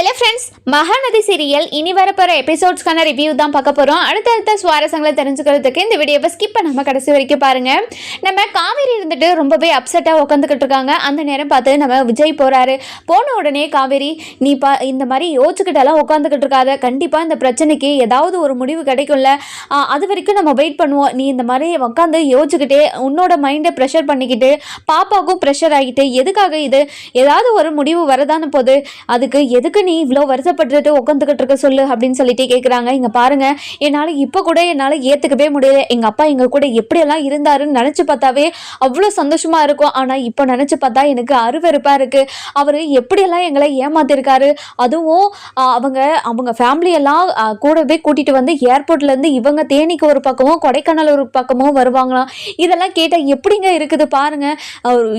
Hello friends Mahanadi serial இனி வரப்போகிற எபிசோட்ஸ்க்கான review தான் பார்க்க போகிறோம் அடுத்தடுத்த சுவாரஸ்யங்களை தெரிஞ்சுக்கிறதுக்கு இந்த வீடியோவை ஸ்கிப் பண்ணாமல் கடைசி வரைக்கும் பாருங்கள் நம்ம காவேரி இருந்துட்டு ரொம்பவே அப்செட்டாக உட்காந்துக்கிட்டு இருக்காங்க. அந்த நேரம் பார்த்து நம்ம விஜய் போகிறாரு போன உடனே காவேரி நீ பா இந்த மாதிரி யோசிச்சுக்கிட்டெல்லாம் உட்காந்துக்கிட்டு இருக்காத. கண்டிப்பாக இந்த பிரச்சனைக்கு ஏதாவது ஒரு முடிவு கிடைக்கும்ல. அது வரைக்கும் நம்ம வெயிட் பண்ணுவோம். நீ இந்த மாதிரி உட்காந்து யோசிச்சுக்கிட்டே உன்னோட மைண்டை ப்ரெஷர் பண்ணிக்கிட்டு பாப்பாவுக்கும் ப்ரெஷர் ஆகிட்டு எதுக்காக இது? ஏதாவது ஒரு முடிவு வரதான போது அதுக்கு எதுக்கு நீ இவ்வளோ வருஷப்பட்டுட்டு உட்காந்துக்கிட்டு இருக்க சொல்லு அப்படின்னு சொல்லிட்டு கேட்குறாங்க இங்கே பாருங்க என்னால் இப்போ கூட என்னால் ஏற்றுக்கவே முடியல. எங்கள் அப்பா எங்கள் கூட எப்படியெல்லாம் இருந்தாருன்னு நினச்சி பார்த்தாவே அவ்வளோ சந்தோஷமாக இருக்கும். ஆனால் இப்போ நினச்சி பார்த்தா எனக்கு அருவருப்பாக இருக்குது அவர் எப்படியெல்லாம் எங்களை ஏமாத்திருக்காரு அதுவும் அவங்க அவங்க ஃபேமிலியெல்லாம் கூடவே கூட்டிகிட்டு வந்து ஏர்போர்ட்லேருந்து இவங்க தேனிக்கு ஒரு பக்கமும் கொடைக்கானல் ஒரு பக்கமும் வருவாங்களாம். இதெல்லாம் கேட்டால் எப்படிங்க இருக்குது பாருங்கள்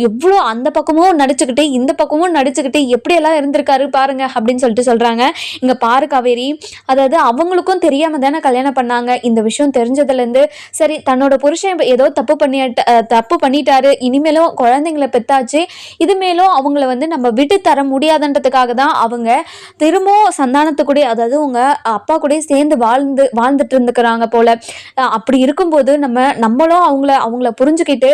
எவ்வளோ அந்த பக்கமும் நடிச்சுக்கிட்டு இந்த பக்கமும் நடிச்சுக்கிட்டு எப்படியெல்லாம் இருந்திருக்காரு பாருங்க அப்படின்னு சொல்லிட்டு சொல்கிறாங்க இங்கே பாரு காவேரி. அதாவது அவங்களுக்கும் தெரியாமல் தானே கல்யாணம் பண்ணாங்க. இந்த விஷயம் தெரிஞ்சதுலேருந்து சரி தன்னோட புருஷன் ஏதோ தப்பு பண்ணிட்ட தப்பு பண்ணிட்டாரு. இனிமேலும் குழந்தைங்கள பெத்தாச்சு. இது மேலும் அவங்கள வந்து நம்ம விட்டு தர முடியாதுன்றதுக்காக தான் அவங்க திரும்பவும் சந்தானத்துக்குடைய அதாவது அவங்க அப்பா கூட சேர்ந்து வாழ்ந்து வாழ்ந்துட்டு இருந்துக்கிறாங்க போல. அப்படி இருக்கும்போது நம்ம நம்மளும் அவங்கள அவங்கள புரிஞ்சுக்கிட்டு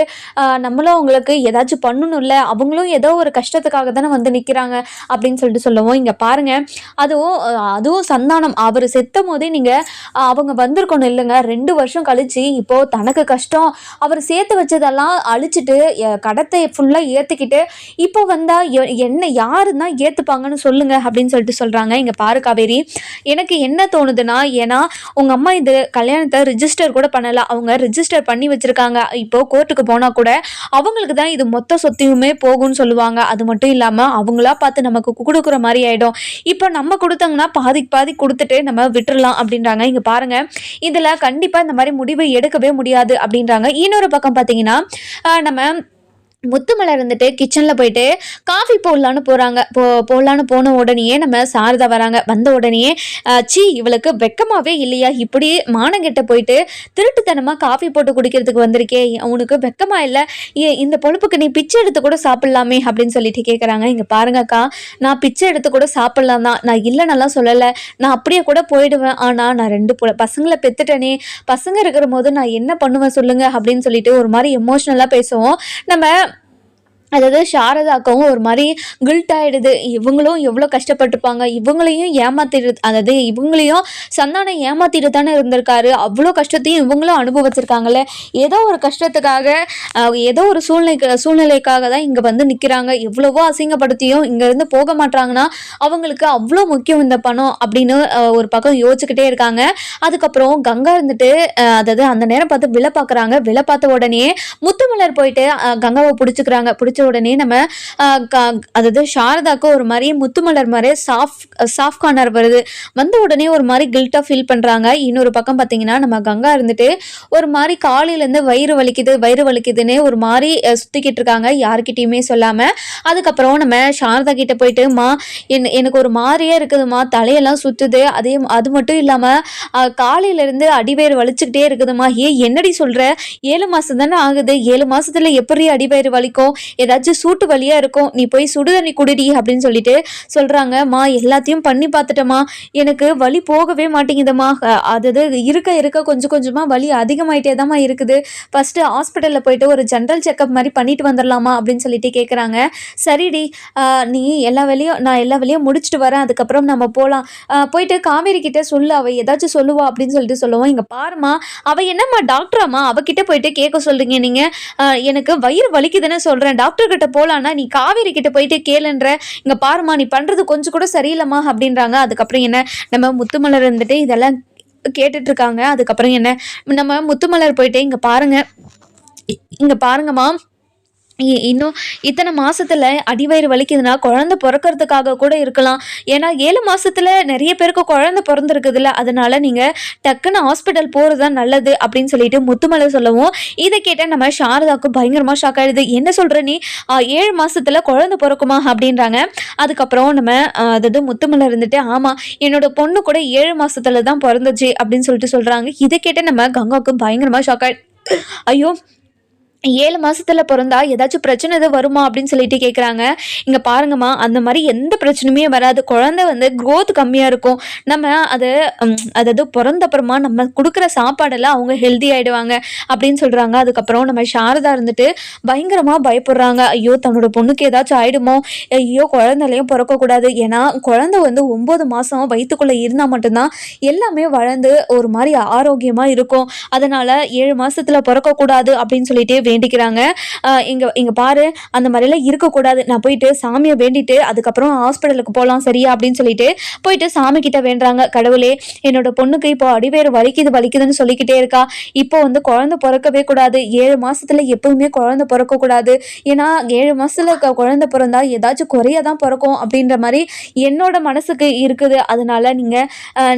நம்மளும் அவங்களுக்கு ஏதாச்சும் பண்ணணும்ல. அவங்களும் ஏதோ ஒரு கஷ்டத்துக்காக தானே வந்து நிற்கிறாங்க அப்படின்னு சொல்லிட்டு சொல்லுவோம். இங்கே பாருங்க. அதுவும் அதுவும் சந்தானம். அவர் செத்தும் போதே நீங்கள் அவங்க வந்திருக்கணும் இல்லைங்க. ரெண்டு வருஷம் கழிச்சு இப்போ தனக்கு கஷ்டம். அவர் சேர்த்து வச்சதெல்லாம் அழிச்சிட்டு கடத்தை ஃபுல்லாக ஏற்றிக்கிட்டு இப்போ வந்தால் என்ன யாரு தான் ஏற்றுப்பாங்கன்னு சொல்லுங்க அப்படின்னு சொல்லிட்டு சொல்கிறாங்க இங்கே பாரு காவேரி. எனக்கு என்ன தோணுதுன்னா ஏன்னா உங்கள் அம்மா இது கல்யாணத்தை ரிஜிஸ்டர் கூட பண்ணல. அவங்க ரிஜிஸ்டர் பண்ணி வச்சுருக்காங்க. இப்போ கோர்ட்டுக்கு போனால் கூட அவங்களுக்கு தான் இது மொத்த சொத்தையுமே போகும்னு சொல்லுவாங்க. அது மட்டும் இல்லாமல் அவங்களா பார்த்து நமக்கு கொடுக்குற மாதிரி ஆகிடும் இப்போ நம்ம கொடுத்தாங்கன்னா பாதிக்கு பாதி கொடுத்துட்டு நம்ம விட்டுறலாம் அப்படின்றாங்க. இங்கே பாருங்கள் இதில் கண்டிப்பாக இந்த மாதிரி முடிவு எடுக்கவே முடியாது அப்படின்றாங்க. இன்னொரு பக்கம் பார்த்தீங்கன்னா நம்ம முத்துமலர் வந்துட்டு கிச்சனில் போயிட்டு காஃபி போடலான்னு போகிறாங்க போ போடலான்னு போன உடனேயே நம்ம சாரதா வராங்க. வந்த உடனேயே சி இவளுக்கு வெக்கமாவே இல்லையா? இப்படி மானங்கிட்ட போயிட்டு திருட்டுத்தனமாக காஃபி போட்டு குடிக்கிறதுக்கு வந்திருக்கே. உனக்கு வெக்கமாக இல்லை. ஏ இந்த பொழுப்புக்கு நீ பிச்சை எடுத்து கூட சாப்பிட்லாமே அப்படின்னு சொல்லிட்டு கேட்குறாங்க இங்கே பாருங்கக்கா நான் பிச்சை எடுத்து கூட சாப்பிட்லாம் தான். நான் இல்லைன்னெல்லாம் சொல்லலை. நான் அப்படியே கூட போயிடுவேன். ஆனால் நான் ரெண்டு பசங்களை பெற்றுட்டேனே பசங்க இருக்கிற போது நான் என்ன பண்ணுவேன் சொல்லுங்கள் அப்படின்னு சொல்லிட்டு ஒரு மாதிரி எமோஷ்னலாக பேசுவோம். நம்ம அதாவது சாரதாக்கவும் ஒரு மாதிரி கில்ட் ஆகிடுது இவங்களும் எவ்வளோ கஷ்டப்பட்டுருப்பாங்க இவங்களையும் ஏமாத்திடு அதாவது இவங்களையும் சந்தானம் ஏமாத்திட்டு தானே இருந்திருக்காரு. அவ்வளோ கஷ்டத்தையும் இவங்களும் அனுபவிச்சிருக்காங்களே ஏதோ ஒரு கஷ்டத்துக்காக ஏதோ ஒரு சூழ்நிலை சூழ்நிலைக்காக தான் இங்கே வந்து நிற்கிறாங்க எவ்வளவோ அசிங்கப்படுத்தியும் இங்கேருந்து போக மாட்டாங்கன்னா அவங்களுக்கு அவ்வளோ முக்கியம் இந்த பணம் அப்படின்னு ஒரு பக்கம் யோசிச்சுக்கிட்டே இருக்காங்க. அதுக்கப்புறம் கங்கா இருந்துட்டு அதாவது அந்த நேரம் பார்த்து விலை பார்க்குறாங்க. விலை பார்த்த உடனே முத்துமலர் போயிட்டு கங்காவை பிடிச்சிக்கிறாங்க. பிடிச்ச உடனே நம்ம க- அதாவது சாரதாக்கு ஒரு மாதிரி முத்துமலர் மாதிரி சாஃப்ட் சாஃப்ட் கார்னர் வருது. வந்த உடனே ஒரு மாதிரி கில்ட்டாக ஃபீல் பண்ணுறாங்க இன்னொரு பக்கம் பார்த்தீங்கன்னா நம்ம கங்கா இருந்துட்டு ஒரு மாதிரி காலையிலேருந்து வயிறு வலிக்குது வயிறு வலிக்குதுன்னு ஒரு மாதிரி சுற்றிக்கிட்டு இருக்காங்க. யாருக்கிட்டேயுமே சொல்லாமல் அதுக்கப்புறம் நம்ம சாரதா கிட்டே போயிட்டு மா என் எனக்கு ஒரு மாதிரியே இருக்குதுமா. தலையெல்லாம் சுற்றுது அதே அது மட்டும் இல்லாமல் காலையிலேருந்து அடிவயிறு வலிச்சுக்கிட்டே இருக்குதுமா. ஏ என்னடி சொல்கிற ஏழு மாதம் தானே ஆகுது. ஏழு மாதத்தில் எப்படி அடிவயிறு வலிக்கும்? ஏதாச்சும் சூட்டு வழியாக இருக்கும் நீ போய் சுடுதண்ணி குடிடி அப்படின்னு சொல்லிட்டு சொல்கிறாங்க மா எல்லாத்தையும் பண்ணி பார்த்துட்டேம்மா. எனக்கு வலி போகவே மாட்டேங்குதுமா அது அதாவது இருக்க இருக்க கொஞ்சம் கொஞ்சமாக வலி அதிகமாயிட்டே தான்மா இருக்குது ஃபஸ்ட்டு ஹாஸ்பிட்டலில் போயிட்டு ஒரு ஜென்ரல் செக்கப் மாதிரி பண்ணிட்டு வந்துடலாமா அப்படின்னு சொல்லிட்டு கேட்குறாங்க சரிடி. நீ எல்லா வேலையும் நான் எல்லா வேலையும் முடிச்சுட்டு வரேன். அதுக்கப்புறம் நம்ம போகலாம் போயிட்டு காவேரி கிட்ட சொல்லு. அவள் ஏதாச்சும் சொல்லுவா. அப்படின்னு சொல்லிட்டு சொல்லுவோம். இங்கே பாருமா அவள் என்னம்மா டாக்டராம்மா அவகிட்ட போயிட்டு கேட்க சொல்கிறீங்க நீங்கள் எனக்கு வயிறு வலிக்குதுன்னு சொல்கிறேன் டாக்டர் கிட்ட போலான்னா நீ காவேரி கிட்ட போயிட்டு கேளுன்ற. இங்க பாருமா நீ பண்றது கொஞ்சம் கூட சரியில்லைம்மா அப்படின்றாங்க. அதுக்கப்புறம் என்ன? நம்ம முத்துமலர் இருந்துட்டு இதெல்லாம் கேட்டுட்டு இருக்காங்க அதுக்கப்புறம் என்ன? நம்ம முத்துமலர் போயிட்டு இங்க பாருங்க. இங்க பாருங்கம்மா. இன்னும் இத்தனை மாதத்தில் அடிவயிறு வலிக்குதுன்னா குழந்தை பிறக்கறதுக்காக கூட இருக்கலாம். ஏன்னா ஏழு மாதத்தில் நிறைய பேருக்கு குழந்தை பிறந்திருக்குதுல்ல அதனால் நீங்கள் டக்குன்னு ஹாஸ்பிட்டல் போகிறது தான் நல்லது அப்படின்னு சொல்லிட்டு முத்துமலை சொல்லவும் இதை கேட்டால் நம்ம சாரதாவுக்கு பயங்கரமாக ஷாக் ஆயிடுது. என்ன சொல்கிற நீ? ஏழு மாதத்தில் குழந்தை பிறக்குமா? அப்படின்றாங்க. அதுக்கப்புறம் நம்ம அதாவது முத்துமலை இருந்துட்டு ஆமாம் என்னோட பொண்ணு கூட ஏழு மாதத்தில் தான் பிறந்துச்சு அப்படின்னு சொல்லிட்டு சொல்கிறாங்க இதை கேட்ட நம்ம கங்காவுக்கு பயங்கரமாக ஷாக் ஆயி ஐயோ ஏழு மாதத்தில் பிறந்தா ஏதாச்சும் பிரச்சனை எதுவும் வருமா அப்படின்னு சொல்லிட்டு கேட்குறாங்க இங்கே பாருங்கம்மா அந்த மாதிரி எந்த பிரச்சனையுமே வராது. குழந்தை வந்து க்ரோத் கம்மியாக இருக்கும். நம்ம அதை அதாவது பிறந்தப்புறமா நம்ம கொடுக்குற சாப்பாடெல்லாம் அவங்க ஹெல்தி ஆகிடுவாங்க அப்படின்னு சொல்கிறாங்க அதுக்கப்புறம் நம்ம சாரதா இருந்துட்டு பயங்கரமாக பயப்படுறாங்க. ஐயோ தன்னோட பொண்ணுக்கு ஏதாச்சும் ஆகிடுமோ ஐயோ குழந்தைலையும் பிறக்கக்கூடாது. ஏன்னா குழந்தை வந்து ஒம்பது மாதம் வயிற்றுக்குள்ளே இருந்தால் மட்டும்தான் எல்லாமே வளர்ந்து ஒரு மாதிரி ஆரோக்கியமாக இருக்கும். அதனால் ஏழு மாதத்தில் பிறக்கக்கூடாது அப்படின்னு சொல்லிட்டு வேண்டிக்கிறாங்க. இங்கே இங்கே பாரு அந்த மாதிரிலாம் இருக்கக்கூடாது. நான் போயிட்டு சாமியை வேண்டிட்டு அதுக்கப்புறம் ஹாஸ்பிட்டலுக்கு போகலாம் சரியா அப்படின்னு சொல்லிட்டு போயிட்டு சாமி கிட்ட வேண்டுறாங்க. கடவுளே என்னோட பொண்ணுக்கு இப்போ அடிவேறு வலிக்குது வலிக்குதுன்னு சொல்லிக்கிட்டே இருக்கா. இப்போ வந்து குழந்தை பிறக்கவே கூடாது. ஏழு மாசத்துல எப்பவுமே குழந்தை பிறக்கக்கூடாது ஏன்னா ஏழு மாசத்துல க- குழந்தை பிறந்தா ஏதாச்சும் குறைய தான் பிறக்கும் அப்படின்ற மாதிரி என்னோட மனசுக்கு இருக்குது. அதனால நீங்க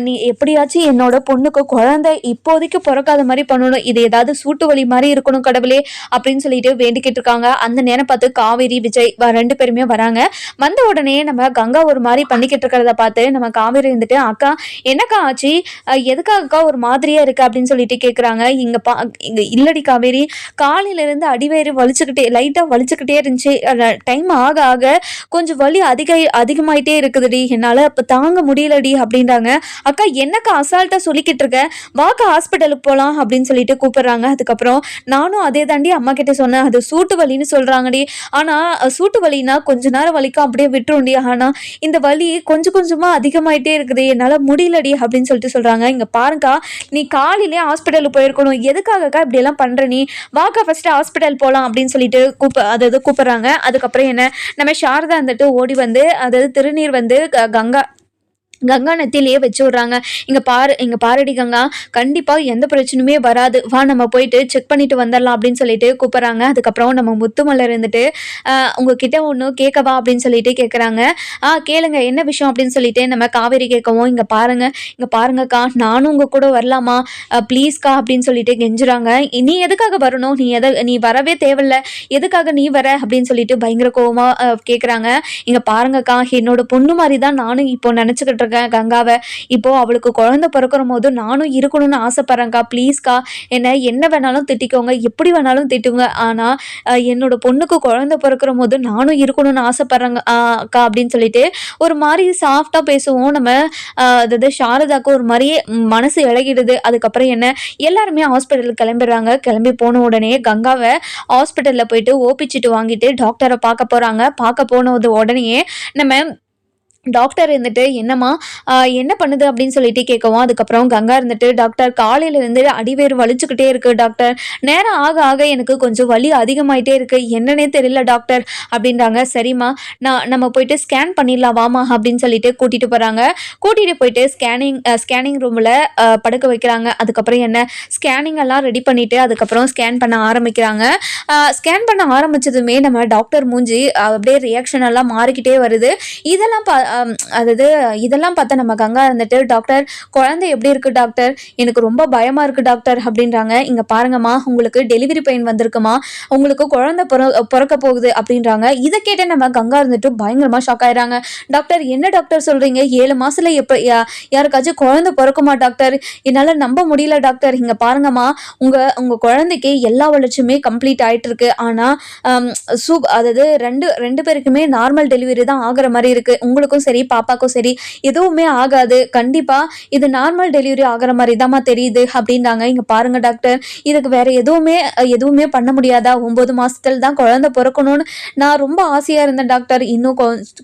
நீ எப்படியாச்சும் என்னோட பொண்ணுக்கு குழந்தை இப்போதைக்கு பிறக்காத மாதிரி பண்ணணும். இது ஏதாவது சூட்டு வலி மாதிரி இருக்கணும் கடவுளே. அப்படின்னு சொல்லிட்டு வேண்டிக்கிட்டு இருக்காங்க அந்த நேரம் பார்த்து காவேரி விஜய் வ- ரெண்டு பேருமே வராங்க. வந்த உடனே நம்ம கங்கா ஒரு மாதிரி பண்ணிக்கிட்டு இருக்கிறத பார்த்து நம்ம காவேரி இருந்துட்டு அக்கா என்னக்கா ஆச்சு? அஹ் எதுக்காகக்கா ஒரு மாதிரியா இருக்கு? அப்படின்னு சொல்லிட்டு கேட்குறாங்க இங்க பா இங்க இல்லடி காவேரி. காலையில இருந்து வலிச்சுக்கிட்டே லைட்டாக வலிச்சுக்கிட்டே இருந்துச்சு. டைம் ஆக ஆக கொஞ்சம் வலி அதிக அதிகமாயிட்டே இருக்குதுடி. என்னால் அப்போ தாங்க முடியலடி அப்படின்றாங்க. அக்கா என்னக்கா அசால்ட்டாக சொல்லிக்கிட்டு இருக்க வாக்கா ஹாஸ்பிட்டலுக்கு போகலாம் அப்படின்னு சொல்லிட்டு கூப்பிடுறாங்க. அதுக்கப்புறம் நானும் அதே தாண்டி அம்மா கிட்ட சொன்னேன் அது சூட்டு வலின்னு சொல்கிறாங்கடி ஆனால் சூட்டு வலினா கொஞ்ச நேரம் வலிக்கும் அப்படியே விட்டுருண்டி ஆனால் இந்த வலி கொஞ்சம் கொஞ்சமாக அதிகமாயிட்டே இருக்குது. என்னால் முடியலடி அப்படின்னு சொல்லிட்டு சொல்கிறாங்க இங்கே பாருங்கக்கா நீ காலையிலே ஹாஸ்பிட்டலுக்கு போயிருக்கணும். எதுக்காகக்கா இப்படியெல்லாம் பண்ணுற நீ? வாக்கா ஃபஸ்ட்டு ஹாஸ்பிட்டல் போகலாம் அப்படின்னு சொல்லிட்டு கூப்ப அதாவது கூப்பிட்றாங்க. அதுக்கப்புறம் என்ன? நம்ம சாரதா வந்துட்டு ஓடி வந்து அதாவது திருநீர் வந்து க- கங்கா கங்கா நத்திலேயே வச்சு விட்றாங்க. இங்கே பாரு இங்கே பாரடி கங்கா. கண்டிப்பாக எந்த பிரச்சனையுமே வராது. வா நம்ம போயிட்டு செக் பண்ணிட்டு வந்துடலாம் அப்படின்னு சொல்லிட்டு கூப்பிட்றாங்க. அதுக்கப்புறம் நம்ம முத்துமலர் இருந்துட்டு உங்ககிட்ட ஒன்று கேட்கவா? அப்படின்னு சொல்லிட்டு கேட்குறாங்க ஆ கேளுங்க என்ன விஷயம்? அப்படின்னு சொல்லிட்டு நம்ம காவேரி கேட்கவும் இங்கே பாருங்க இங்கே பாருங்கக்கா. நானும் உங்கள் கூட வரலாமா? ப்ளீஸ்க்கா அப்படின்னு சொல்லிட்டு கெஞ்சுறாங்க. நீ எதுக்காக வரணும்? நீ எதை நீ வரவே தேவையில்ல. எதுக்காக நீ வர? அப்படின்னு சொல்லிட்டு பயங்கர கோவமாக கேட்குறாங்க இங்கே பாருங்கக்கா என்னோட பொண்ணு மாதிரி தான் நானும் இப்போ நினச்சிக்கிட்டு இருக்கேன் கங்காவை. இப்போ அவளுக்கு குழந்தை பிறக்கிற போது நானும் இருக்கணும்னு ஆசைப்பட்றேன்க்கா. ப்ளீஸ்க்கா என்ன என்ன வேணாலும் திட்டிக்கோங்க எப்படி வேணாலும் திட்டுங்க. ஆனால் என்னோட பொண்ணுக்கு குழந்தை பிறக்கிற போது நானும் இருக்கணும்னு ஆசைப்பட்றேங்க அக்கா அப்படின்னு சொல்லிட்டு ஒரு மாதிரி சாஃப்டாக பேசுவோம். நம்ம அதாவது சாரதாக்கு ஒரு மாதிரியே மனசு இழகிடுது அதுக்கப்புறம் என்ன எல்லாருமே ஹாஸ்பிட்டலுக்கு கிளம்பிடுறாங்க. கிளம்பி போன உடனே கங்காவை ஹாஸ்பிட்டலில் போயிட்டு ஓபிச்சிட்டு வாங்கிட்டு டாக்டரை பார்க்க போகிறாங்க பார்க்க போனது உடனே நம்ம டாக்டர் இருந்துட்டு என்னம்மா என்ன பண்ணுது? அப்படின்னு சொல்லிட்டு கேட்கவும் அதுக்கப்புறம் கங்கா இருந்துட்டு டாக்டர் காலையில இருந்து அடிவேறு வலிச்சுக்கிட்டே இருக்கு டாக்டர் நேரம் ஆக ஆக எனக்கு கொஞ்சம் வலி அதிகமாயிட்டே இருக்கு. என்னன்னே தெரியல டாக்டர் அப்படின்றாங்க. சரிம்மா நான் நம்ம போயிட்டு ஸ்கேன் பண்ணிடலாம் வாமா அப்படின்னு சொல்லிட்டு கூட்டிட்டு போறாங்க. கூட்டிட்டு போயிட்டு ஸ்கேனிங் ஸ்கேனிங் ரூம்ல படுக்க வைக்கிறாங்க. அதுக்கப்புறம் என்ன? ஸ்கேனிங் எல்லாம் ரெடி பண்ணிட்டு அதுக்கப்புறம் ஸ்கேன் பண்ண ஆரம்பிக்கிறாங்க. ஸ்கேன் பண்ண ஆரம்பிச்சதுமே நம்ம டாக்டர் மூஞ்சி அப்படியே ரியாக்ஷன் எல்லாம் மாறிக்கிட்டே வருது. இதெல்லாம் பா அதாவது இதெல்லாம் பார்த்தா நம்ம கங்கா இருந்துட்டு டாக்டர் குழந்தை எப்படி இருக்குது டாக்டர்? எனக்கு ரொம்ப பயமாக இருக்குது டாக்டர் அப்படின்றாங்க. இங்கே பாருங்கம்மா உங்களுக்கு டெலிவரி பெயின் வந்திருக்குமா? உங்களுக்கு குழந்தை பிற பிறக்க போகுது அப்படின்றாங்க. இதை கேட்ட நம்ம கங்கா இருந்துட்டு பயங்கரமாக ஷாக் ஆயிடுறாங்க. டாக்டர் என்ன டாக்டர் சொல்கிறீங்க ஏழு மாதத்தில் எப்போ யா- யாருக்காச்சும் குழந்தை பிறக்குமா டாக்டர்? என்னால் நம்ப முடியல டாக்டர். இங்கே பாருங்கம்மா உங்கள் உங்கள் குழந்தைக்கு எல்லா வளர்ச்சியுமே கம்ப்ளீட் ஆயிட்டு இருக்கு சூப் அதாவது ரெண்டு ரெண்டு பேருக்குமே நார்மல் டெலிவரி தான் ஆகிற மாதிரி இருக்குது உங்களுக்கும் சரி பாப்பாக்கும் சரி எதுவுமே ஆகாது. கண்டிப்பாக இது நார்மல் டெலிவரி ஆகிற மாதிரி தாம்மா தெரியுது அப்படின்றாங்க. இங்கே பாருங்க டாக்டர் இதுக்கு வேற எதுவுமே எதுவுமே பண்ண முடியாதா? ஒம்பது மாசத்துல தான் குழந்தை பிறக்கணும்னு நான் ரொம்ப ஆசையாக இருந்தேன் டாக்டர் இன்னும்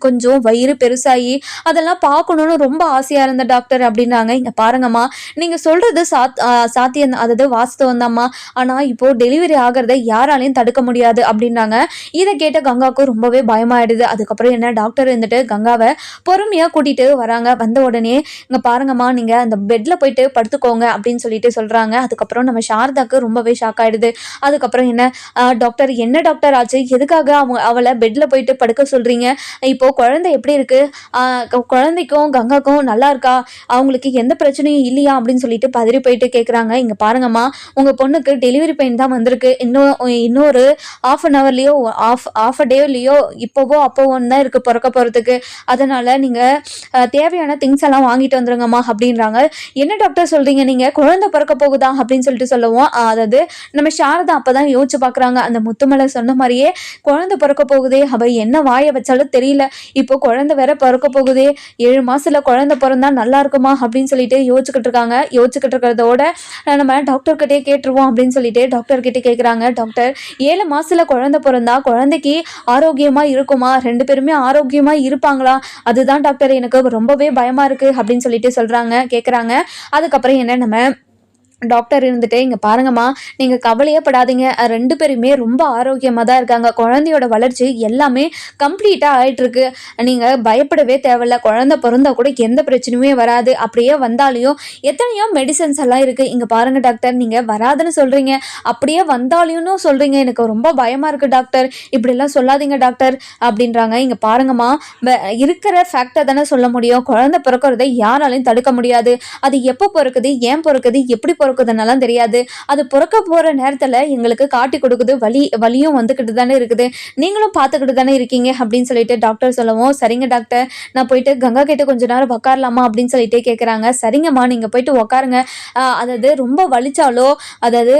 கொஞ்சம் வயிறு பெருசாகி அதெல்லாம் பார்க்கணும்னு ரொம்ப ஆசையாக இருந்தேன் டாக்டர் அப்படின்னாங்க இங்கே பாருங்கம்மா நீங்கள் சொல்கிறது சாத் சாத்தியம் அதாவது வாஸ்தவம் தான்ம்மா ஆனால் இப்போது டெலிவரி ஆகிறத யாராலையும் தடுக்க முடியாது அப்படின்னாங்க இதை கேட்ட கங்காவுக்கு ரொம்பவே பயமாயிடுது. அதுக்கப்புறம் என்ன டாக்டர் இருந்துட்டு கங்காவை பொறுமையா கூட்டிட்டு வராங்க. வந்த உடனே இங்க பாருங்கம்மா நீங்கள் அந்த பெட்ல போயிட்டு படுத்துக்கோங்க அப்படின்னு சொல்லிட்டு சொல்றாங்க. அதுக்கப்புறம் நம்ம சாரதாக்கு ரொம்பவே ஷாக் ஆயிடுது. அதுக்கப்புறம் என்ன டாக்டர் என்ன டாக்டர் ஆச்சு? எதுக்காக அவங்க அவளை பெட்ல போயிட்டு படுக்க சொல்றீங்க? இப்போ குழந்தை எப்படி இருக்கு? ஆஹ் குழந்தைக்கும் கங்காக்கும் நல்லா இருக்கா? அவங்களுக்கு எந்த பிரச்சனையும் இல்லையா? அப்படின்னு சொல்லிட்டு பதறி போயிட்டு கேட்குறாங்க இங்கே பாருங்கம்மா உங்கள் பொண்ணுக்கு டெலிவரி பெயின் தான் வந்திருக்கு. இன்னும் இன்னொரு ஆஃப் அன் ஹவர்லேயோ ஆஃப் ஆஃப் அ டேலேயோ இப்போவோ அப்போவோன்னு தான் இருக்குது பிறக்க போகிறதுக்கு அதனால் அதனால நீங்கள் தேவையான திங்ஸ் எல்லாம் வாங்கிட்டு வந்துருங்கம்மா அப்படின்றாங்க. என்ன டாக்டர் சொல்கிறீங்க நீங்கள் குழந்தை பிறக்க போகுதா அப்படின்னு சொல்லிட்டு சொல்லுவோம். அதாவது நம்ம சாரதா அப்போ தான் யோசிச்சு பார்க்குறாங்க அந்த முத்துமலை சொன்ன மாதிரியே குழந்தை பிறக்க போகுதே. அவள் என்ன வாயை வச்சாலும் தெரியல. இப்போ குழந்தை வேற பிறக்க போகுதே. ஏழு மாதத்தில் குழந்தை பிறந்தா நல்லா இருக்குமா அப்படின்னு சொல்லிட்டு யோசிச்சுக்கிட்டு இருக்காங்க. யோசிச்சுக்கிட்டு இருக்கிறதோட நம்ம டாக்டர்கிட்டே கேட்டுருவோம் அப்படின்னு சொல்லிட்டு டாக்டர்கிட்டே கேட்குறாங்க டாக்டர் ஏழு மாதத்தில் குழந்தை பிறந்தா குழந்தைக்கு ஆரோக்கியமாக இருக்குமா? ரெண்டு பேருமே ஆரோக்கியமாக இருப்பாங்களா? அதுதான் டாக்டர் எனக்கு ரொம்பவே பயமா இருக்கு அப்படின்னு சொல்லிட்டு சொல்றாங்க கேட்குறாங்க அதுக்கப்புறம் என்ன நம்ம டாக்டர் இருந்துட்டு இங்கே பாருங்கம்மா நீங்கள் கவலையே படாதீங்க ரெண்டு பேருமே ரொம்ப ஆரோக்கியமாக தான் இருக்காங்க. குழந்தையோட வளர்ச்சி எல்லாமே கம்ப்ளீட்டாக ஆகிட்டுருக்கு நீங்கள் பயப்படவே தேவையில்ல. குழந்தை பிறந்தா கூட எந்த பிரச்சனையுமே வராது. அப்படியே வந்தாலையும் எத்தனையோ மெடிசன்ஸ் எல்லாம் இருக்குது இங்கே பாருங்கள் டாக்டர் நீங்கள் வராதுன்னு சொல்கிறீங்க அப்படியே வந்தாலையும் சொல்கிறீங்க எனக்கு ரொம்ப பயமாக இருக்குது டாக்டர் இப்படிலாம் சொல்லாதீங்க டாக்டர் அப்படின்றாங்க. இங்கே பாருங்கம்மா வ- இருக்கிற ஃபேக்டை தானே சொல்ல முடியும். குழந்தை பிறக்கிறத யாராலையும் தடுக்க முடியாது. அது எப்போ பிறக்குது? ஏன் பிறக்குது? எப்படி பிறக்குதுன்னெல்லாம் தெரியாது. அது பிறக்க போகிற நேரத்தில் எங்களுக்கு காட்டி கொடுக்குது. வலி வலியும் வந்துக்கிட்டு தானே இருக்குது. நீங்களும் பார்த்துக்கிட்டு தானே இருக்கீங்க அப்படின்னு சொல்லிட்டு டாக்டர் சொல்லவும் சரிங்க டாக்டர் நான் போயிட்டு கங்கா கிட்ட கொஞ்ச நேரம் உக்காரலாமா அப்படின்னு சொல்லிட்டு கேட்குறாங்க சரிங்கம்மா நீங்கள் போயிட்டு உக்காருங்க. அதாவது ரொம்ப வலிச்சாலோ அதாவது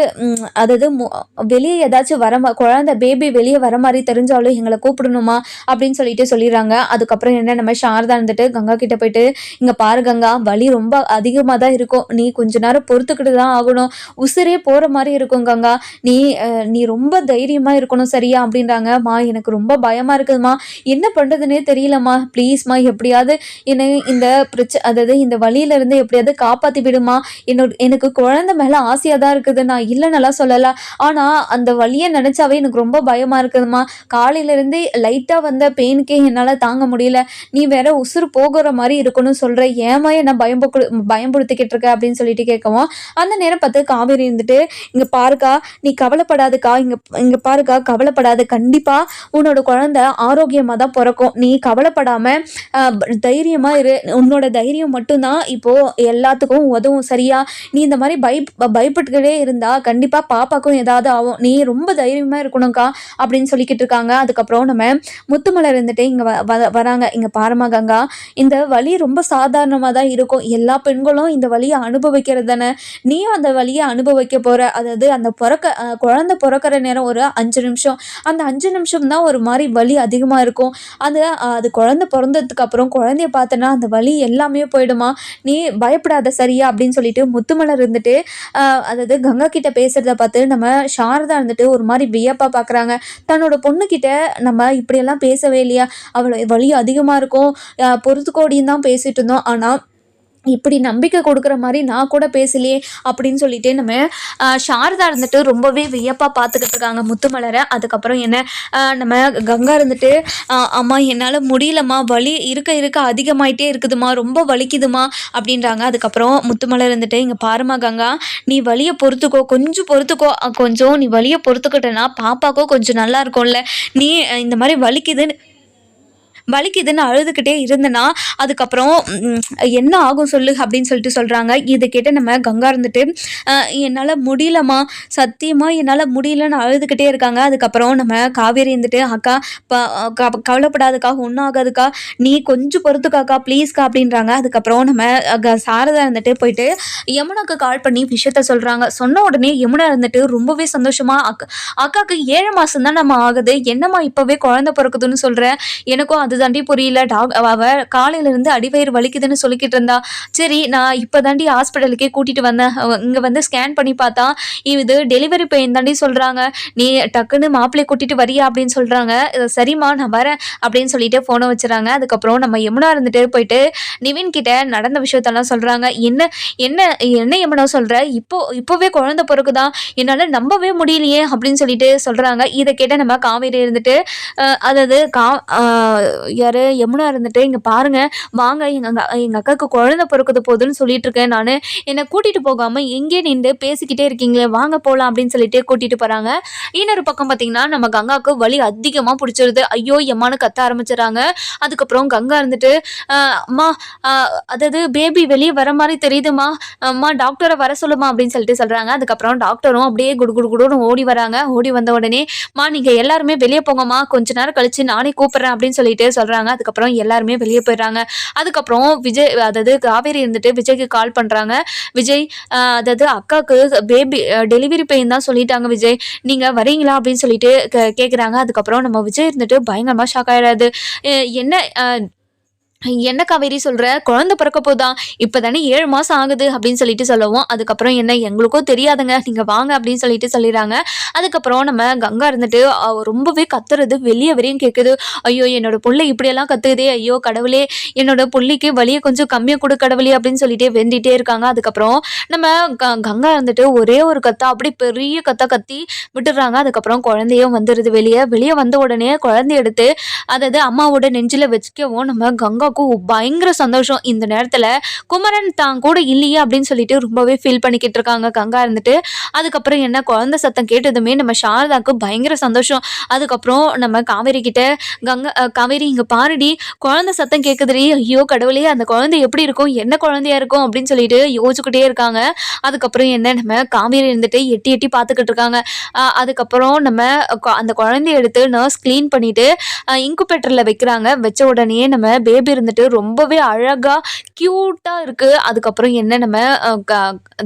அதாவது வெளியே ஏதாச்சும் வர மா- குழந்தை பேபி வெளியே வர மாதிரி தெரிஞ்சாலோ எங்களை கூப்பிடணுமா அப்படின்னு சொல்லிட்டு சொல்லிடுறாங்க. அதுக்கப்புறம் என்ன நம்ம சாரதா இருந்துட்டு கங்கா கிட்ட போயிட்டு இங்கே பாரு கங்கா வலி ரொம்ப அதிகமாக தான் இருக்கும். நீ கொஞ்ச நேரம் பொறுத்துக்கிட்டு தான் ஆகணும். உசுரே போகிற மாதிரி இருக்கும் கங்கா. நீ நீ ரொம்ப தைரியமாக இருக்கணும் சரியா? அப்படின்றாங்க. மா எனக்கு ரொம்ப பயமாக இருக்குதுமா. என்ன பண்ணுறதுனே தெரியலம்மா. ப்ளீஸ்மா எப்படியாவது என்னை இந்த பிரச்ச அதாவது இந்த வழியிலேருந்து எப்படியாவது காப்பாற்றி விடுமா. என்னோட எனக்கு குழந்தை மேலே ஆசையாக தான் இருக்குது. நான் இல்லைன்னெல்லாம் சொல்லலை. ஆனால் அந்த வழியை நினச்சாவே எனக்கு ரொம்ப பயமாக இருக்குதுமா. காலையிலேருந்து லைட்டாக வந்த பெயினுக்கே என்னால் தாங்க முடியல. நீ வேற உசுறு போகிற மாதிரி இருக்கணும்னு சொல்கிற ஏமா என்ன பயம் பயம்படுத்திக்கிட்டு இருக்க? அப்படின்னு சொல்லிட்டு கேட்கவும் அந்த நேரம் பார்த்து காவேரி இருந்துட்டு இங்கே பாருக்கா நீ கவலைப்படாதுக்கா இங்கே இங்கே பாருக்கா கவலைப்படாது கண்டிப்பாக உன்னோட குழந்தை ஆரோக்கியமாக தான் பிறக்கும். நீ கவலைப்படாமல் தைரியமாக இரு. உன்னோட தைரியம் மட்டும்தான் இப்போது எல்லாத்துக்கும் உதவும் சரியா? நீ இந்த மாதிரி பய பயப்பட்டுக்கிட்டே இருந்தால் கண்டிப்பாக பாப்பாக்கும் ஏதாவது ஆகும். நீ ரொம்ப தைரியமாக இருக்கணும்க்கா அப்படின்னு சொல்லிக்கிட்டு இருக்காங்க. அதுக்கப்புறம் நம்ம முத்துமலர் இருந்துட்டு இங்கே வராங்க. இங்கே பாரமா கங்கா இந்த வழி ரொம்ப சாதாரணமாக தான் இருக்கும். எல்லா பெண்களும் இந்த வழியை அனுபவிக்கிறது தானே. நீ நீயும் அந்த வழியை அனுபவிக்க போகிற அதாவது அந்த பிறக்க குழந்த குழந்தை பிறக்கிற நேரம் ஒரு அஞ்சு நிமிஷம். அந்த அஞ்சு நிமிஷம் தான் ஒரு மாதிரி வலி அதிகமாக இருக்கும். அது அது குழந்தை பிறந்ததுக்கு அப்புறம் குழந்தைய பார்த்தனா அந்த வலி எல்லாமே போயிடுமா? நீ பயப்படாத சரியா? அப்படின்னு சொல்லிட்டு முத்துமலர் இருந்துட்டு அதாவது கங்கா கிட்ட பேசுறத பார்த்து நம்ம சாரதா இருந்துட்டு ஒரு மாதிரி வியப்பாக பார்க்குறாங்க தன்னோட பொண்ணுக்கிட்ட நம்ம இப்படியெல்லாம் பேசவே இல்லையா? அவளை வலி அதிகமாக இருக்கும். பொறுத்துக்கோடின்னு தான் பேசிட்டு இருந்தோம். ஆனால் இப்படி நம்பிக்கை கொடுக்குற மாதிரி நான் கூட பேசலையே அப்படின்னு சொல்லிட்டு நம்ம சாரதா இருந்துட்டு ரொம்பவே வியப்பாக பார்த்துக்கிட்டு இருக்காங்க முத்துமலரை அதுக்கப்புறம் என்ன நம்ம கங்கா இருந்துட்டு அம்மா என்னால் முடியலம்மா வலி இருக்க இருக்க அதிகமாயிட்டே இருக்குதுமா ரொம்ப வலிக்குதுமா அப்படின்றாங்க. அதுக்கப்புறம் முத்துமலர் இருந்துட்டு இங்கே பாருமா கங்கா நீ வலியை பொறுத்துக்கோ கொஞ்சம் பொறுத்துக்கோ கொஞ்சம் நீ வலியை பொறுத்துக்கிட்டேன்னா பாப்பாக்கோ கொஞ்சம் நல்லா இருக்கும்ல நீ இந்த மாதிரி வலிக்குதுன்னு வலிக்குதுன்னு அழுதுகிட்டே இருந்தனா அதுக்கப்புறம் என்ன ஆகும் சொல்லு அப்படின்னு சொல்லிட்டு சொல்கிறாங்க இதை கேட்டு நம்ம கங்கா இருந்துட்டு என்னால் முடியலம்மா. சத்தியமாக என்னால் முடியலன்னு அழுதுகிட்டே இருக்காங்க. அதுக்கப்புறம் நம்ம காவேரி இருந்துட்டு அக்கா ப க- கவலைப்படாதக்கா ஒன்றும் ஆகாதுக்கா. நீ கொஞ்சம் பொறுத்துக்காக்கா ப்ளீஸ்க்கா அப்படின்றாங்க. அதுக்கப்புறம் நம்ம க- சாரதா இருந்துட்டு போயிட்டு யமுனாக்கு கால் பண்ணி விஷயத்த சொல்கிறாங்க சொன்ன உடனே யமுனா இருந்துட்டு ரொம்பவே சந்தோஷமாக அக்கா அக்காவுக்கு ஏழு மாதம் தான் நம்ம ஆகுது. என்னம்மா இப்போவே குழந்தை பிறக்குதுன்னு சொல்கிறேன் எனக்கும் அது அதுதாண்டி புரியல. டாக் அவ காலையிலேருந்து காலையில இருந்து அடிவயிறு வலிக்குதுன்னு சொல்லிக்கிட்டு இருந்தா. சரி நான் இப்போ தாண்டி ஹாஸ்பிட்டலுக்கே கூட்டிட்டு வந்தேன். இங்கே இங்க வந்து ஸ்கேன் பண்ணி பார்த்தா இது டெலிவரி பெயின் தாண்டி சொல்றாங்க. நீ டக்குன்னு மாப்பிள்ளை கூட்டிட்டு வரியா அப்படின்னு சொல்றாங்க. சரிம்மா நான் வரேன் அப்படின்னு சொல்லிட்டு போனை வச்சுறாங்க. அதுக்கப்புறம் நம்ம யமுனா இருந்துட்டு போயிட்டு நிவின் கிட்ட நடந்த விஷயத்தெல்லாம் சொல்றாங்க. என்ன என்ன என்ன யமுனா சொல்ற? இப்போ இப்போவே குழந்தை பிறகுதான் என்னால் நம்பவே முடியலையே அப்படின்னு சொல்லிட்டு சொல்றாங்க. இதை கேட்ட நம்ம காவேரி இருந்துட்டு அதாவது கா யார்? யமுனா இருந்துட்டு இங்கே பாருங்கள் வாங்க எங்கள் எங்கள் அக்காவுக்கு குழந்த பிறக்குது போகுதுன்னு சொல்லிட்டு இருக்கேன். நான் என்னை கூட்டிகிட்டு போகாமல் எங்கே நின்று பேசிக்கிட்டே இருக்கீங்களே வாங்க போகலாம் அப்படின்னு சொல்லிட்டு கூட்டிகிட்டு போகிறாங்க இன்னொரு பக்கம் பார்த்தீங்கன்னா நம்ம கங்காவுக்கு வலி அதிகமாக பிடிச்சிருது. ஐயோ எம்மான்னு கத்த ஆரம்பிச்சிடறாங்க. அதுக்கப்புறம் கங்கா இருந்துட்டு அம்மா அதாவது பேபி வெளியே வர மாதிரி தெரியுதுமா? அம்மா டாக்டரை வர சொல்லுமா? அப்படின்னு சொல்லிட்டு சொல்கிறாங்க அதுக்கப்புறம் டாக்டரும் அப்படியே குடு குடு குடுன்னு ஓடி வராங்க. ஓடி வந்த உடனே மா நீங்கள் எல்லாருமே வெளியே போங்கம்மா. கொஞ்ச நேரம் கழிச்சு நானே கூப்பிட்றேன் அப்படின்னு சொல்லிட்டு சொல்கிறாங்க அதுக்கப்புறம் எல்லாருமே வெளியே போயிடுறாங்க. அதுக்கப்புறம் விஜய் அதாவது காவேரி இருந்துட்டு விஜய்க்கு கால் பண்ணுறாங்க விஜய் அதாவது அக்காவுக்கு பேபி டெலிவரி பெயின் தான் சொல்லிட்டாங்க விஜய். நீங்கள் வரீங்களா? அப்படின்னு சொல்லிட்டு கே- கேட்குறாங்க அதுக்கப்புறம் நம்ம விஜய் இருந்துட்டு பயங்கரமாக ஷாக் ஆகிடாது என்ன என்ன காவேரி சொல்கிற குழந்தை பிறக்க போதான் இப்போ தானே ஏழு மாதம் ஆகுது அப்படின்னு சொல்லிட்டு சொல்லவும் அதுக்கப்புறம் என்ன எங்களுக்கும் தெரியாதுங்க. நீங்கள் வாங்க அப்படின்னு சொல்லிட்டு சொல்லிடுறாங்க. அதுக்கப்புறம் நம்ம கங்கா இருந்துட்டு ரொம்பவே கத்துறது வெளியே வரையும் கேட்குது ஐயோ என்னோட பிள்ளை இப்படியெல்லாம் கத்துக்குதே ஐயோ கடவுளே. என்னோட புள்ளிக்கு வழியை கொஞ்சம் கம்மியாக கொடு கடவுளே அப்படின்னு சொல்லிட்டு வெந்திட்டே இருக்காங்க. அதுக்கப்புறம் நம்ம க கங்கா இருந்துட்டு ஒரே ஒரு கத்தா அப்படி பெரிய கத்தா கத்தி விட்டுடுறாங்க. அதுக்கப்புறம் குழந்தையும் வந்துடுது வெளியே. வெளியே வந்த உடனே குழந்தைய எடுத்து அதாவது அம்மாவோட நெஞ்சில் வச்சுக்கவும் நம்ம கங்காவுக்கும் பயங்கர சந்தோஷம். இந்த நேரத்தில் குமரன் தான் கூட இல்லையே அப்படின்னு சொல்லிட்டு ரொம்பவே ஃபீல் பண்ணிக்கிட்டு இருக்காங்க. கங்கா இருந்துட்டு அதுக்கப்புறம் என்ன குழந்தை சத்தம் கேட்டதுமே நம்ம சாரதாக்கு பயங்கர சந்தோஷம். அதுக்கப்புறம் நம்ம காவேரி கிட்ட கங்கா காவேரி இங்கே பாருடி. குழந்தை சத்தம் கேட்குதுடி ஐயோ கடவுளே அந்த குழந்தை எப்படி இருக்கும்? என்ன குழந்தையா இருக்கும்? அப்படின்னு சொல்லிட்டு யோசிச்சுக்கிட்டே இருக்காங்க. அதுக்கப்புறம் என்ன நம்ம காவேரி இருந்துட்டு எட்டி எட்டி பார்த்துக்கிட்டு இருக்காங்க. அதுக்கப்புறம் நம்ம அந்த குழந்தைய எடுத்து நர்ஸ் க்ளீன் பண்ணிட்டு இன்குபேட்டரில் வைக்கிறாங்க. வச்ச உடனே நம்ம பேபி இருந்துட்டு ரொம்பவே அழகாக க்யூட்டாக இருக்குது அதுக்கப்புறம் என்ன நம்ம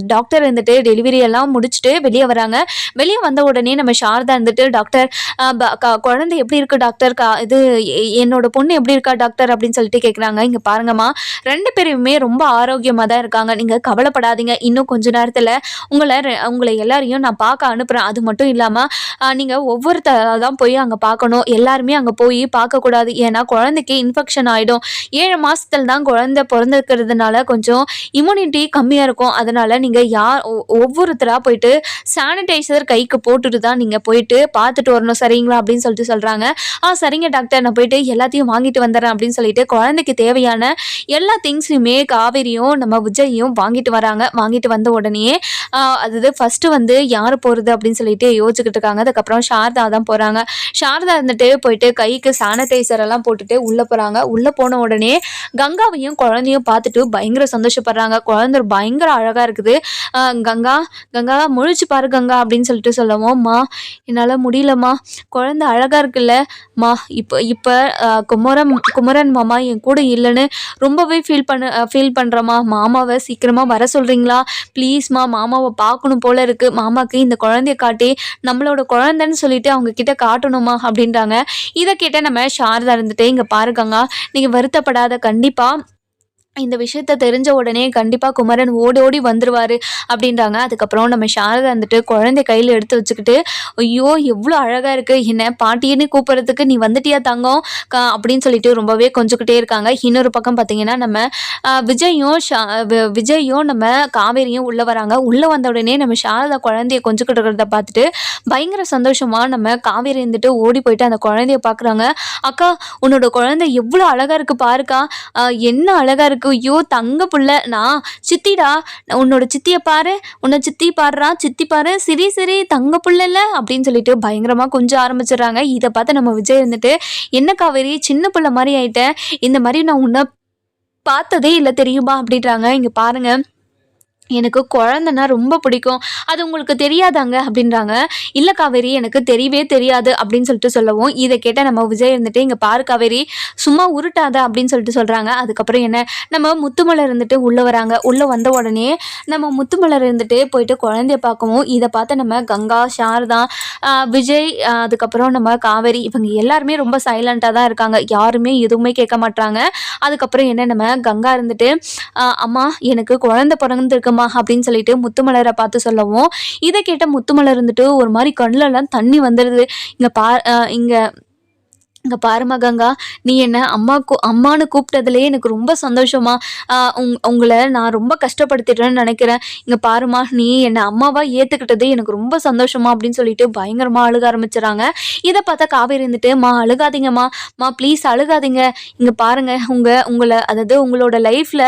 டாக்டர் இருந்துட்டு டெலிவரி எல்லாம் முடிச்சுட்டு வெளியே வராங்க. வெளியே வந்த உடனே நம்ம சாரதா இருந்துட்டு டாக்டர் ப- க- குழந்தை எப்படி இருக்கு டாக்டர் கா இது எ- என்னோட பொண்ணு எப்படி இருக்கா டாக்டர் அப்படின்னு சொல்லிட்டு கேட்குறாங்க இங்கே பாருங்கம்மா ரெண்டு பேருமே ரொம்ப ஆரோக்கியமாக தான் இருக்காங்க. நீங்கள் கவலைப்படாதீங்க. இன்னும் கொஞ்ச நேரத்தில் உங்களை உங்களை எல்லாரையும் நான் பார்க்க அனுப்புகிறேன் அது மட்டும் இல்லாமல் நீங்கள் ஒவ்வொருத்தராக தான் போய் அங்கே பார்க்கணும் எல்லாருமே அங்கே போய் பார்க்கக்கூடாது ஏன்னா குழந்தைக்கு இன்ஃபெக்ஷன் ஆகிடும் ஏழு மாதத்துல தான் குழந்தை பிறந்திருக்கிறதுனால கொஞ்சம் இம்யூனிட்டி கம்மியாக இருக்கும். அதனால் நீங்கள் யார் ஒ- ஒவ்வொருத்தராக போயிட்டு சானிடைசர் கைக்கு போட்டுட்டு தான் நீங்கள் போயிட்டு பார்த்துட்டு வரணும். சரிங்களா? அப்படின்னு சொல்லிட்டு சொல்கிறாங்க ஆ சரிங்க டாக்டர். நான் போயிட்டு எல்லாத்தையும் வாங்கிட்டு வந்துடுறேன் அப்படின்னு சொல்லிட்டு குழந்தைக்கு தேவையான எல்லா திங்ஸையுமே காவேரியும் நம்ம விஜயும் வாங்கிட்டு வராங்க. வாங்கிட்டு வந்த உடனே அது ஃபஸ்ட்டு வந்து யார் போகிறது அப்படின்னு சொல்லிட்டு யோசிச்சுக்கிட்டு இருக்காங்க. அதுக்கப்புறம் ஷாரதா தான் போகிறாங்க ஷாரதா இருந்துட்டு போயிட்டு கைக்கு சானிடைசர் எல்லாம் போட்டுட்டு உள்ளே போகிறாங்க உள்ளே போன உடனே கங்காவையும் குழந்தையும் பார்த்துட்டு பயங்கர சந்தோஷப்படுறாங்க. குழந்தை பயங்கர அழகாக இருக்குது. கங்கா கங்கா முழிச்சு பாரு கங்கா அப்படின்னு சொல்லிட்டு சொல்லவும் மா என்னால் முடியலம்மா. குழந்தை அழகாக இருக்குல்ல. மா இப்போ இப்போ குமரன் குமரன் மாமா என் கூட இல்லைன்னு ரொம்பவே ஃபீல் பண்ண ஃபீல் பண்ணுறம்மா மாமாவை சீக்கிரமாக வர சொல்கிறீங்களா ப்ளீஸ்மா மாமாவை பார்க்கணும் போல இருக்குது மாமாக்கு இந்த குழந்தைய காட்டி நம்மளோட குழந்தைன்னு சொல்லிட்டு அவங்க கிட்ட காட்டணுமா? அப்படின்றாங்க. இதை கேட்ட நம்ம ஷாரதா இருந்துட்டு இங்கே பாருக்கங்க நீங்கள் வருத்தப்படாத கண்டிப்பாக இந்த விஷயத்த தெரிஞ்ச உடனே கண்டிப்பாக குமரன் ஓடி ஓடி வந்துடுவார் அப்படின்றாங்க. அதுக்கப்புறம் நம்ம சாரதா வந்துட்டு குழந்தை கையில் எடுத்து வச்சுக்கிட்டு ஐயோ எவ்வளோ அழகாக இருக்குது என்ன பாட்டின்னு கூப்பிட்றதுக்கு நீ வந்துட்டியா தங்கம்? க அப்படின்னு சொல்லிட்டு ரொம்பவே கொஞ்சிக்கிட்டே இருக்காங்க. இன்னொரு பக்கம் பார்த்தீங்கன்னா நம்ம விஜயும் ஷா வி- விஜயும் நம்ம காவேரியும் உள்ளே வராங்க. உள்ளே வந்த உடனே நம்ம சாரதா குழந்தைய கொஞ்சிக்கிட்டு இருக்கிறத பார்த்துட்டு பயங்கர சந்தோஷமாக நம்ம காவேரி இருந்துட்டு ஓடி போயிட்டு அந்த குழந்தைய பார்க்குறாங்க அக்கா உன்னோட குழந்தை எவ்வளோ அழகாக இருக்கு பாருக்கா. என்ன அழகாக இருக்குது ஐயோ தங்க புள்ள. நான் சித்திடா உன்னோட சித்தியை பாரு. உன்னை சித்தி பாடுறான் சித்தி பாரு. சிரி சிரி தங்க புள்ளல அப்படின்னு சொல்லிட்டு பயங்கரமாக கொஞ்சம் ஆரம்பிச்சிடுறாங்க. இதை பார்த்து நம்ம விஜய் இருந்துட்டு என்ன காவேரி சின்ன புள்ள மாதிரி ஆயிட்டேன் இந்த மாதிரி நான் உன்னை பார்த்ததே இல்லை தெரியுமா? அப்படின்றாங்க. இங்கே பாருங்கள் எனக்கு குழந்தைன்னா ரொம்ப பிடிக்கும். அது உங்களுக்கு தெரியாதாங்க? அப்படின்றாங்க. இல்லை காவேரி எனக்கு தெரியவே தெரியாது அப்படின்னு சொல்லிட்டு சொல்லவும் இதை கேட்ட நம்ம விஜய் இருந்துட்டு இங்கே பாரு காவேரி சும்மா உருட்டாத அப்படின்னு சொல்லிட்டு சொல்கிறாங்க அதுக்கப்புறம் என்ன? நம்ம முத்துமலர் இருந்துட்டு உள்ளே வராங்க. உள்ளே வந்த உடனே நம்ம முத்துமலர் இருந்துட்டு போயிட்டு குழந்தைய பார்க்கவும் இதை பார்த்து நம்ம கங்கா சாரதா விஜய் அதுக்கப்புறம் நம்ம காவேரி இவங்க எல்லாருமே ரொம்ப சைலண்ட்டாக தான் இருக்காங்க. யாருமே எதுவுமே கேட்க மாட்டாங்க அதுக்கப்புறம் என்ன? நம்ம கங்கா இருந்துட்டு அம்மா எனக்கு குழந்தை பிறந்திருக்குமா அப்படின்னு சொல்லிட்டு முத்துமலரை பார்த்து சொல்லவும் இதை கேட்ட முத்துமலர் இருந்துட்டு ஒரு மாதிரி கண்ணுலலாம் தண்ணி வந்துடுது இங்கே பா இங்கே இங்கே பாருமா கங்கா நீ என்ன அம்மா கூ அம்மானு கூப்பிட்டதுலேயே எனக்கு ரொம்ப சந்தோஷமா உங் உங்களை நான் ரொம்ப கஷ்டப்படுத்திட்டேன்னு நினைக்கிறேன். இங்கே பாருமா நீ என்னை அம்மாவா ஏற்றுக்கிட்டது எனக்கு ரொம்ப சந்தோஷமா அப்படின்னு சொல்லிட்டு பயங்கரமாக அழுக ஆரம்பிச்சிடறாங்க இதை பார்த்தா காவேரி இருந்துட்டு மா அழுகாதீங்கம்மா. மா ப்ளீஸ் அழுகாதீங்க. இங்கே பாருங்க உங்கள் உங்களை அதாவது உங்களோட லைஃப்பில்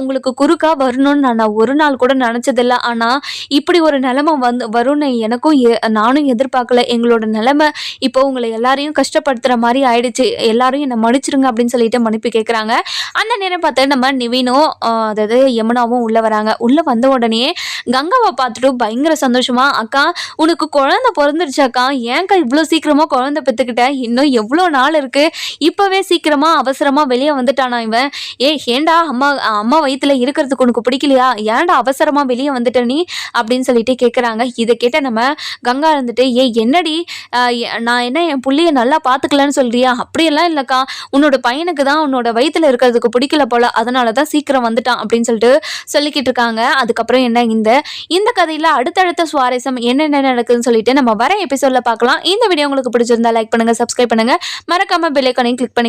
உங்களுக்கு குறுக்கா வரணும்னு நான் ஒரு நாள் கூட நினச்சதில்ல. ஆனால் இப்படி ஒரு நிலமை வந்து வரும்னு எனக்கும் எ- நானும் எதிர்பார்க்கல. எங்களோட நிலமை இப்போ உங்களை எல்லாரையும் கஷ்டப்படுத்துகிற மாதிரி ஆயிடுச்சு. எல்லாரும் என்னை மன்னிச்சிருங்க அப்படின்னு சொல்லிட்டு மன்னிப்பு கேட்குறாங்க அந்த நேரம் பார்த்து நம்ம நிவினும் அதாவது யமுனாவும் உள்ளே வராங்க. உள்ளே வந்த உடனே கங்காவை பார்த்துட்டு பயங்கர சந்தோஷமா அக்கா உனக்கு குழந்தை பிறந்துருச்சு அக்கா. ஏன்க்கா இவ்வளோ சீக்கிரமாக குழந்தை பெற்றுக்கிட்ட இன்னும் எவ்வளோ நாள் இருக்கு? இப்போவே சீக்கிரமா அவசரமா வெளியே வந்துட்டானா இவன்? ஏ ஏண்டா அம்மா அம்மா வயிற்றுல இருக்கிறதுக்கு உனக்கு பிடிக்கலையா? ஏன்டா அவசரமா வெளியே வந்துட்ட நீ? அப்படின்னு சொல்லிட்டு கேட்குறாங்க இதை கேட்ட நம்ம கங்கா இருந்துட்டு ஏ என்னடி? நான் என்ன என் புள்ளைய நல்லா பார்த்துக்கலன்னு சொல்றியா? அப்படியெல்லாம் இல்லைக்கா. உன்னோட பையனுக்கு தான் உன்னோட வயிற்றுல இருக்கிறதுக்கு பிடிக்கல போல. அதனால தான் சீக்கிரம் வந்துட்டான் அப்படின்னு சொல்லிட்டு சொல்லிக்கிட்டு இருக்காங்க. அதுக்கப்புறம் என்ன இந்த இந்த கதையில் அடுத்தடுத்த சுவாரஸ்யம் என்னென்ன நடக்குதுன்னு சொல்லிட்டு நம்ம வர எபிசோடில் பார்க்கலாம். இந்த வீடியோ உங்களுக்கு பிடிச்சிருந்தா லைக் பண்ணுங்க சப்ஸ்கிரைப் பண்ணுங்க. மறக்காமல் பெல் கிளிக் பண்ணி